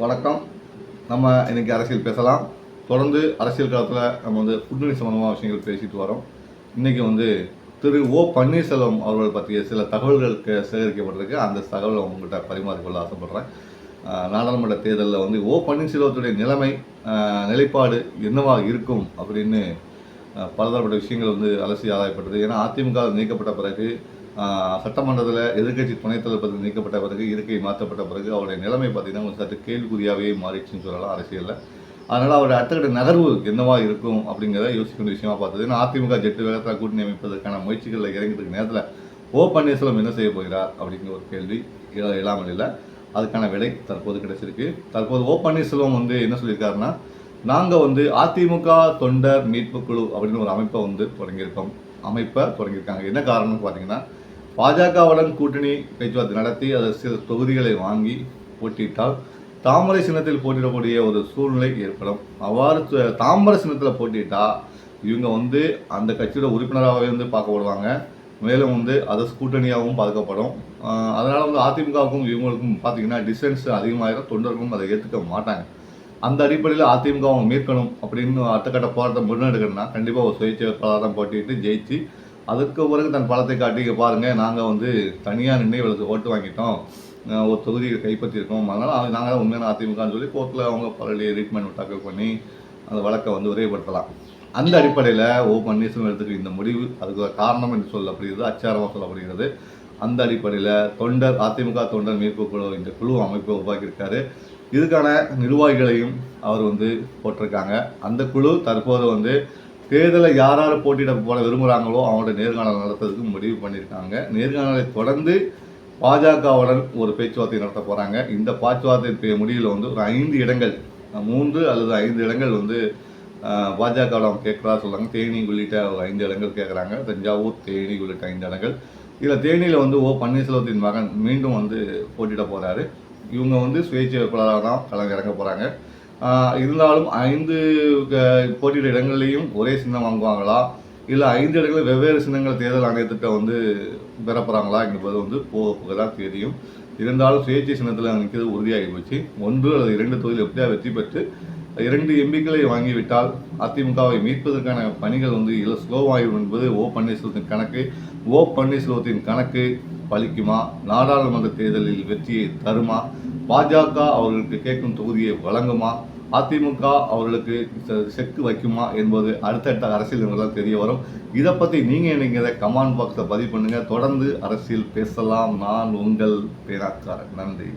வணக்கம். நம்ம இன்னைக்கு அரசியல் பேசலாம். தொடர்ந்து அரசியல் காலத்தில் நம்ம வந்து கூட்டணி சம்பந்தமான விஷயங்கள் பேசிட்டு வரோம். இன்னைக்கு வந்து திரு ஓ பன்னீர்செல்வம் அவர்கள் பற்றிய சில தகவல்களுக்கு சேகரிக்கப்பட்டிருக்கு. அந்த தகவலை உங்கள்கிட்ட பரிமாறிக்கொள்ள ஆசைப்பட்றேன். நாடாளுமன்ற தேர்தலில் வந்து ஓ பன்னீர்செல்வத்துடைய நிலைமை நிலைப்பாடு என்னவாக இருக்கும் அப்படின்னு பலதரப்பட்ட விஷயங்கள் வந்து அலசி ஆராயப்பட்டது. ஏன்னா அதிமுக நீக்கப்பட்ட பிறகு சட்டமன்றத்தில் எதிர்க்கட்சி துணைத் தலைவர் பதவி நீக்கப்பட்ட பிறகு இருக்கை மாற்றப்பட்ட பிறகு அவருடைய நிலைமை பார்த்தீங்கன்னா கொஞ்சம் சற்று கேள்விக்குறியாகவே மாறிடுச்சுன்னு சொல்லலாம் அரசியலில். அதனால் அவருடைய அடுத்தகட்ட நகர்வு என்னவா இருக்கும் அப்படிங்கிறத யோசிக்க வேண்டிய விஷயமா பார்த்தது. ஏன்னா அதிமுக ஜெட்டு வேகத்தில் கூட்டணி அமைப்பதற்கான முயற்சிகளில் இறங்கிட்டு நேரத்தில் ஓ பன்னீர்செல்வம் என்ன செய்ய போகிறார் அப்படிங்கிற ஒரு கேள்வி இல்லாமல் இல்லை. அதுக்கான விடை தற்போது கிடைச்சிருக்கு. தற்போது ஓ பன்னீர்செல்வம் வந்து என்ன சொல்லியிருக்காருன்னா நாங்கள் வந்து அதிமுக தொண்டர் மீட்பு குழு அப்படின்னு ஒரு அமைப்பை வந்து தொடங்கியிருக்கோம். அமைப்பை தொடங்கியிருக்காங்க. என்ன காரணம்னு பார்த்தீங்கன்னா பாஜகவுடன் கூட்டணி பேச்சுவார்த்தை நடத்தி அதை சில தொகுதிகளை வாங்கி போட்டியிட்டால் தாமரை சின்னத்தில் போட்டியிடக்கூடிய ஒரு சூழ்நிலை ஏற்படும். அவ்வாறு தாமரை சின்னத்தில் போட்டிட்டால் இவங்க வந்து அந்த கட்சியோட உறுப்பினராகவே வந்து பார்க்கப்படுவாங்க. மேலும் வந்து அது கூட்டணியாகவும் பார்க்கப்படும். அதனால் வந்து அதிமுகவுக்கும் இவங்களுக்கும் பார்த்தீங்கன்னா டிஸ்டன்ஸ் அதிகமாகிடும் தொண்டர்களும் அதை ஏற்றுக்க மாட்டாங்க. அந்த அடிப்படையில் அதிமுக அவங்க மீட்கணும் அப்படின்னு அடுத்தக்கட்ட போராட்டம் முன்னெடுக்கணும்னா கண்டிப்பாக ஒரு சுயேட்சை போராட்டம் போட்டிட்டு ஜெயிச்சு அதுக்கு பிறகு தன் பலத்தை காட்டி பாருங்கள் நாங்கள் வந்து தனியாக நின்று இவளுக்கு ஓட்டு வாங்கிட்டோம். ஒரு தொகுதியை கைப்பற்றியிருக்கோம் அதனால் நாங்கள் தான் உண்மையான அதிமுகன்னு சொல்லி கோர்ட்டில் அவங்க பழைய ரீட்மெண்ட் தாக்கல் பண்ணி அந்த வழக்கை வந்து விரைவுபடுத்தலாம். அந்த அடிப்படையில் ஓ பன்னீர்செல்வம் எடுத்துக்க இந்த முடிவு அதுக்கு காரணம் என்று சொல்லப்படுகிறது அச்சாரமாக சொல்லப்படுகிறது. அந்த அடிப்படையில் தொண்டர் அதிமுக தொண்டர் மீட்பு குழு இந்த குழு அமைப்பை உருவாக்கியிருக்காரு. இதுக்கான நிர்வாகிகளையும் அவர் வந்து போட்டிருக்காங்க. அந்த குழு தற்போது வந்து தேர்தலில் யார் யார் போட்டியிட போட விரும்புகிறாங்களோ அவங்களோட நேர்காணல் நடத்துறதுக்கு முடிவு பண்ணியிருக்காங்க. நேர்காணலை தொடர்ந்து பாஜகவுடன் ஒரு பேச்சுவார்த்தை நடத்த போகிறாங்க இந்த பேச்சுவார்த்தை முடிவில் வந்து ஒரு ஐந்து இடங்கள் மூன்று அல்லது ஐந்து இடங்கள் வந்து பாஜகவில் அவங்க கேட்குறா சொல்கிறாங்க தேனி உள்ளிட்ட ஐந்து இடங்கள் கேட்குறாங்க. தஞ்சாவூர் தேனி உள்ளிட்ட ஐந்து இடங்கள். இதில் தேனியில் வந்து ஓ பன்னீர்செல்வத்தின் மகன் மீண்டும் வந்து போட்டியிட போகிறாரு இவங்க வந்து சுயேட்சை வேட்பாளராக தான் களம் இறங்க போகிறாங்க இருந்தாலும் ஐந்து க- போட்டியிட இடங்கள்லையும் ஒரே சின்னம் வாங்குவாங்களா? இல்லை ஐந்து இடங்களில் வெவ்வேறு சின்னங்கள் தேர்தல் ஆணையத்திட்ட வந்து பெறப்போகிறாங்களா என்பது வந்து போக போக தான் தெரியும். இருந்தாலும் சுயேட்சை சின்னத்தில் நிற்கிறது உறுதியாகி போச்சு. ஒன்று அல்லது இரண்டு தொகுதியில் எப்படியா வெற்றி பெற்று இரண்டு எம்பிக்களை வாங்கிவிட்டால் அதிமுகவை மீட்பதற்கான பணிகள் வந்து இல்லை ஸ்லோவாகிடும் என்பது ஓ பன்னீர்செல்வத்தின் கணக்கு. ஓ பன்னீர்செல்வத்தின் கணக்கு பலிக்குமா? நாடாளுமன்ற தேர்தலில் வெற்றியை தருமா? பாஜக அவர்களுக்கு கேட்கும் தொகுதியை வழங்குமா? அதிமுக அவர்களுக்கு செக்கு வைக்குமா என்பது அடுத்தடுத்த அரசியல் நிகழ்வுகள் தெரிய வரும். இதை பற்றி நீங்கள் நினைக்கிறத கமெண்ட் பாக்ஸில் பதிவு பண்ணுங்கள் தொடர்ந்து அரசியல் பேசலாம். நான் உங்கள் பேராக்காரன் நன்றி.